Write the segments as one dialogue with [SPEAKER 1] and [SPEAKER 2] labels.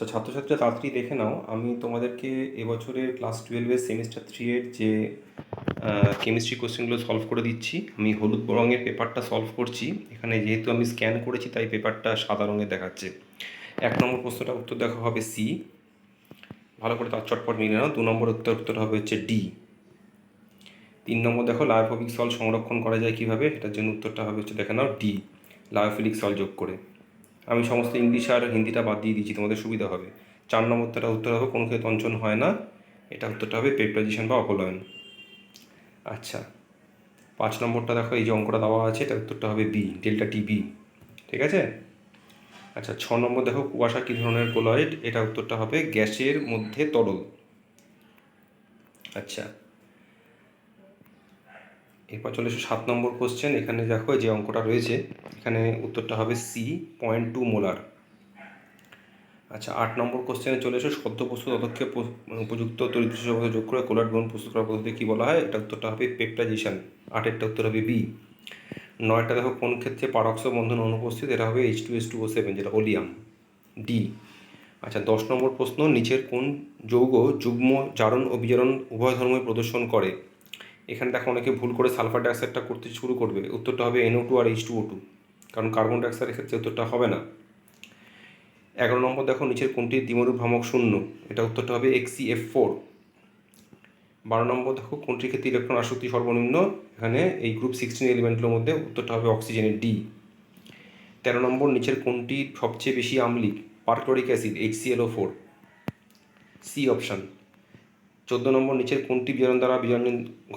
[SPEAKER 1] আচ্ছা ছাত্রছাত্রীরা তাড়াতাড়ি দেখে নাও, আমি তোমাদেরকে এবছরের ক্লাস টুয়েলভের সেমিস্টার থ্রি এর যে কেমিস্ট্রি কোশ্চেনগুলো সলভ করে দিচ্ছি। আমি হলুদ রঙের পেপারটা সলভ করছি। এখানে যেহেতু আমি স্ক্যান করেছি, তাই পেপারটা সাদা রঙের দেখাচ্ছে। এক নম্বর প্রশ্নটা উত্তর দেখা হবে সি ভালো করে তার চটপট মিলে নাও। দু নম্বর উত্তর উত্তর হবে হচ্ছে ডি তিন নম্বর দেখো লায়োফোবিক সল সংরক্ষণ করা যায় কীভাবে? এটার জন্য উত্তরটা হবে হচ্ছে, দেখে নাও ডি লায়োফিলিক সল যোগ করে। আমি সমস্ত ইংলিশ আর হিন্দিটা বাদ দিয়ে দিয়েছি, তোমাদের সুবিধা হবে। চার নম্বরটা উত্তর হবে, কোনো ক্ষেত্রে তঞ্চন হয় না। এটা উত্তরটা হবে পেপটাইজেশন বা অপলয়ন। আচ্ছা পাঁচ নম্বরটা দেখো, এই যে অঙ্কটা দেওয়া আছে, এটা উত্তরটা হবে বি ডেল্টা টি বি ঠিক আছে? আচ্ছা ছ নম্বর দেখো, কুয়াশা কী ধরনের কোলয়েড? এটা উত্তরটা হবে গ্যাসের মধ্যে তরল। আচ্ছা এরপর চলে এসো সাত নম্বর কোশ্চেন এখানে দেখো যে অঙ্কটা রয়েছে, এখানে উত্তরটা হবে সি পয়েন্ট টু মোলার আচ্ছা আট নম্বর কোশ্চেনে চলে এসো সদ্য প্রস্তুত পদক্ষেপ উপযুক্ত তরিত যোগ করে কোলার গ্রহণ প্রস্তুত করার পদ্ধতি কী বলা হয়? এটা উত্তরটা হবে পেপটাইজেশন আটেরটা উত্তর হবে বি নয়টা দেখো কোন ক্ষেত্রে পারক্স বন্ধন অনুপস্থিত? এটা হবে H two S two O seven যেটা ওলিয়াম ডি আচ্ছা দশ নম্বর প্রশ্ন, নিচের কোন যৌগ যুগ্ম জারণ ও বিজারণ উভয় ধর্মই প্রদর্শন করে? এখানে দেখো অনেকে ভুল করে সালফার ডাইঅক্সাইডটা করতে শুরু করবে। উত্তরটা হবে এনও টু আর এইচ টু ও টু কারণ কার্বন ডাইঅক্সাইডের ক্ষেত্রে উত্তরটা হবে না। এগারো নম্বর দেখো, নিচের কোনটি দ্বিমরূপ ভ্রামক শূন্য? এটা উত্তরটা হবে এক্সি এফ ফোর বারো নম্বর দেখো, কোনটির ক্ষেত্রে ইলেকট্রন আসক্তি সর্বনিম্ন? এখানে এই গ্রুপ সিক্সটিন এলিমেন্টগুলোর মধ্যে উত্তরটা হবে অক্সিজেনের ডি তেরো নম্বর, নিচের কোনটি সবচেয়ে বেশি আমলিক? Perchloric acid H C L O four C option চোদ্দ নম্বর নিচের কোনটি বিজারণ দ্বারা বিজারণ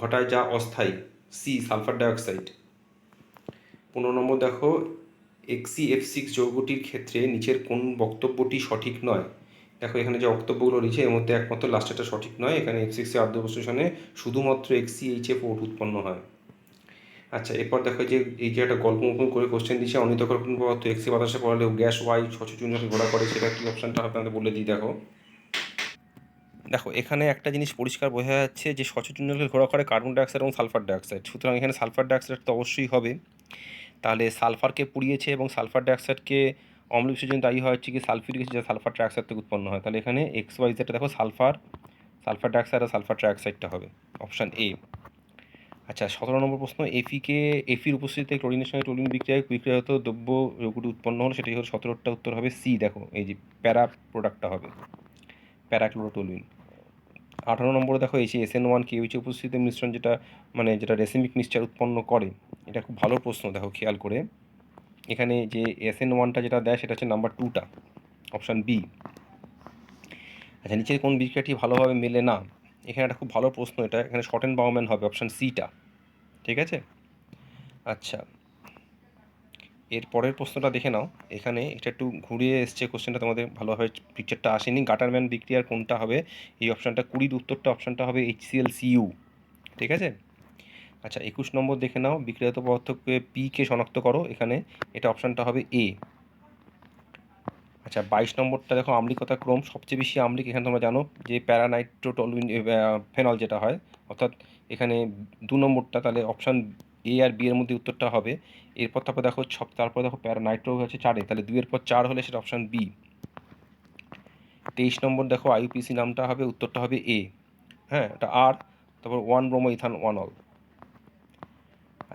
[SPEAKER 1] ঘটায় যা অস্থায়ী? C sulphur dioxide. পনেরো নম্বর দেখো এক্সি এফ সিক্স যৌগটির ক্ষেত্রে নিচের কোন বক্তব্যটি সঠিক নয়? দেখো, এখানে যে বক্তব্যগুলো রয়েছে, এর মধ্যে একমাত্র লাস্টেরটা সঠিক নয়। এখানে এফ সিক্সের আদ্য বস্তুশনে শুধুমাত্র এক্সি এইচ এফ ওট উৎপন্ন হয়। আচ্ছা এরপর দেখো যে এই যে একটা গল্প মতন করে কোশ্চেন দিচ্ছে অনিতকর্পণ পদার্থ এক্সি বাতাসে পড়ালেও গ্যাস ওয়াই ছচুচুন্নকে ঘোরা করে, সেটা কি অপশানটা আপনাদের বলে দিই, দেখো। দেখো, এখানে একটা জিনিস পরিষ্কার বোঝা যাচ্ছে যে সচেতন সচেতনকে ঘোরা করে কার্বন ডাইঅক্সাইড এবং সালফার ডাইঅক্সাইড সুতরাং এখানে সালফার ডাইঅক্সাইড তো অবশ্যই হবে। তাহলে সালফারকে পুড়িয়েছে এবং সালফার ডাইঅক্সাইডকে অম্ল বিসর্জন দায়ী হয় হচ্ছে কি সালফিউরিক যা সালফার ট্রাইঅক্সাইড থেকে উৎপন্ন হয়। তাহলে এখানে এক্স ওয়াই জেডটা দেখো সালফার সালফার ডাইঅক্সাইড আর সালফার ট্রাইঅক্সাইডটা হবে। অপশান এ আচ্ছা সতেরো নম্বর প্রশ্ন এফিকে এফির উপস্থিতিতে ক্লোরিনের সঙ্গে ক্লোরিন বিক্রিয়ায় বিক্রিয়াত দ্রব্য যৌগটি উৎপন্ন হলো, সেটাই হলো সতেরোটা উত্তর হবে সি দেখো, এই যে প্যারা প্রোডাক্টটা হবে। প্যারাক্লোরোটোলুইন। আঠারো নম্বরে দেখো এই যে S N one K H উপস্থিত মিশ্রণ যেটা মানে যেটা রেসিমিক মিক্সচার উৎপন্ন করে, এটা খুব ভালো প্রশ্ন দেখো খেয়াল করে। এখানে যে এস এন ওয়ানটা যেটা দেয় সেটা হচ্ছে নাম্বার টুটা অপশান বি। আচ্ছা নিচের কোন বিক্রিয়াটি ভালোভাবে মেলে না? এখানে একটা খুব ভালো প্রশ্ন এটা, এখানে শর্ট অ্যান্ড বাউম্যান হবে, অপশান সিটা ঠিক আছে? আচ্ছা এর পরের প্রশ্নটা দেখে নাও। এখানে এটা একটু ঘুরিয়ে এসছে কোশ্চেনটা তোমাদের ভালোভাবে পিকচারটা আসেনি। গাটারম্যান বিক্রিয়ার কোনটা হবে? এই অপশানটা কুড়ির উত্তরটা অপশানটা হবে এইচ সি এল সিইউ ঠিক আছে? আচ্ছা একুশ নম্বর দেখে নাও। বিক্রিয়াত পদার্থকে পিকে শনাক্ত করো। এখানে এটা অপশানটা হবে এ আচ্ছা বাইশ নম্বরটা দেখো, আম্লিকতা ক্রম। সবচেয়ে বেশি আম্লিক, এখানে তোমরা জানো, যে প্যারানাইট্রোটলুইন ফেনল যেটা হয়। অর্থাৎ এখানে দু নম্বরটা, তাহলে অপশান এ আর বি এর মধ্যে উত্তরটা হবে। এরপর তারপর দেখো তারপর দেখো প্যারানাইট্রো হচ্ছে চারে। তাহলে দুইয়ের পর চার হলে সেটা অপশান বি তেইশ নম্বর দেখো আইউপিসি নামটা হবে, উত্তরটা হবে এ হ্যাঁ এটা আর তারপর one bromo ethane one ol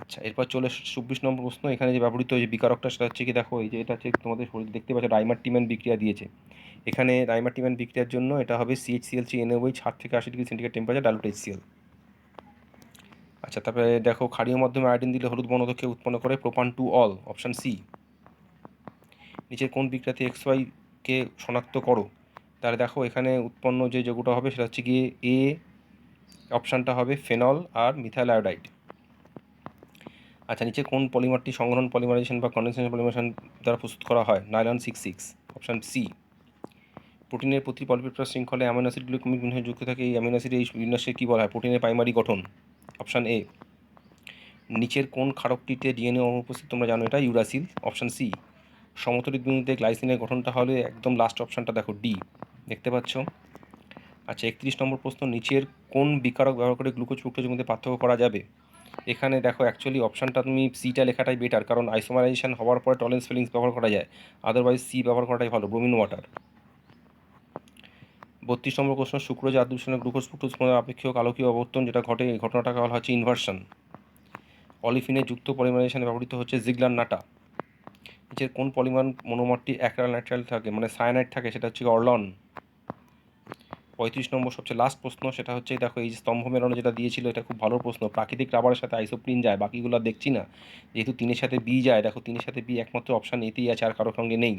[SPEAKER 1] আচ্ছা এরপর চলে চব্বিশ নম্বর প্রশ্ন। এখানে যে ব্যবহৃত যে বিকারকটা সেটা হচ্ছে কি দেখো, এই যে এটা হচ্ছে তোমাদের শরীর দেখতে পাচ্ছ রাইমার্টিম্যান বিক্রিয়া দিয়েছে। এখানে রাইমার্টিম্যান বিক্রিয়ার জন্য এটা হবে সিএইচসিএল থ্রি এনএওই ষাট থেকে আশি degree centigrade temperature dilute HCl আচ্ছা তারপরে দেখো ক্ষারীয় মাধ্যমে আয়োডিন দিলে হলুদ বর্ণদকে উৎপন্ন করে propane two ol option C নিচের কোন বিক্রিয়াতে এক্স ওয়াইকে শনাক্ত করো? তাহলে দেখো, এখানে উৎপন্ন যে যৌগটা হবে, সেটা হচ্ছে গিয়ে এ অপশানটা হবে ফেনল আর মিথাইল আয়োডাইড আচ্ছা নিচে কোন পলিমারটি সংগ্রহণ পলিমারাইজেশন বা কন্ডেনসেশন পলিমারেশন দ্বারা প্রস্তুত করা হয়? Nylon six six option C প্রোটিনের প্রতি পলিপেপ্টার শৃঙ্খলে অ্যামিনো অ্যাসিডগুলো কুমির বিন্যাসে যুক্ত থাকে? এই অ্যামিনো অ্যাসিড এই বিন্যাসে কী বলা হয়? প্রোটিনের প্রাইমারি গঠন। অপশান এ নিচের কোন ক্ষারকটিতে ডিএনএ অনুপস্থিত তোমরা জানো এটা? ইউরাসিল। অপশান সি সমতলিত বিন্দুতে গ্লাইসিনের গঠনটা হলে একদম লাস্ট অপশানটা দেখো ডি দেখতে পাচ্ছ? আচ্ছা একত্রিশ নম্বর প্রশ্ন, নিচের কোন বিকারক ব্যবহার করে গ্লুকোজ ফ্রুক্টোজের মধ্যে পার্থক্য করা যাবে? এখানে দেখো অ্যাকচুয়ালি অপশানটা তুমি সিটা লেখাটাই বেটার কারণ আইসোমারাইজেশন হওয়ার পরে টলেন্স ফিলিংস ব্যবহার করা যায়। আদারওয়াইজ সি ব্যবহার করাটাই ভালো ব্রোমিন ওয়াটার বত্রিশ নম্বর প্রশ্ন শুক্র যে আদূষণে গ্লুকোজ পণ্যের আপেক্ষিক আলোকীয় আবর্তন যেটা ঘটে, এই ঘটনাটাকে বলা হচ্ছে ইনভার্সন অলিফিনের যুক্ত পলিমারাইজেশনে ব্যবহৃত হচ্ছে জিগলার নাটা। নিচের কোন পলিমার মনোমারটি অ্যাক্রাল ন্যাট্রাল থাকে মানে সায়ানাইট থাকে, সেটা হচ্ছে অরলন। পঁয়ত্রিশ নম্বর সবচেয়ে লাস্ট প্রশ্ন, সেটা হচ্ছে দেখো, এই যে স্তম্ভ মেলানো যেটা দিয়েছিল, এটা খুব ভালো প্রশ্ন। প্রাকৃতিক রাবারের সাথে আইসোপ্রিন যায়, বাকিগুলো দেখছি না। যেহেতু তিনের সাথে বি যায়, দেখো, তিনের সাথে বি একমাত্র অপশান এতেই আছে, আর কারোর সঙ্গে নেই।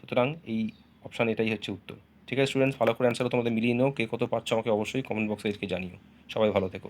[SPEAKER 1] সুতরাং এই অপশান এটাই হচ্ছে উত্তর। ঠিক আছে স্টুডেন্টস ভালো করে অ্যান্সারও তোমাদের মিলিয়ে নাও। কে কত পাচ্ছ আমাকে অবশ্যই কমেন্ট বক্সে এসে জানিও। সবাই ভালো থেকো।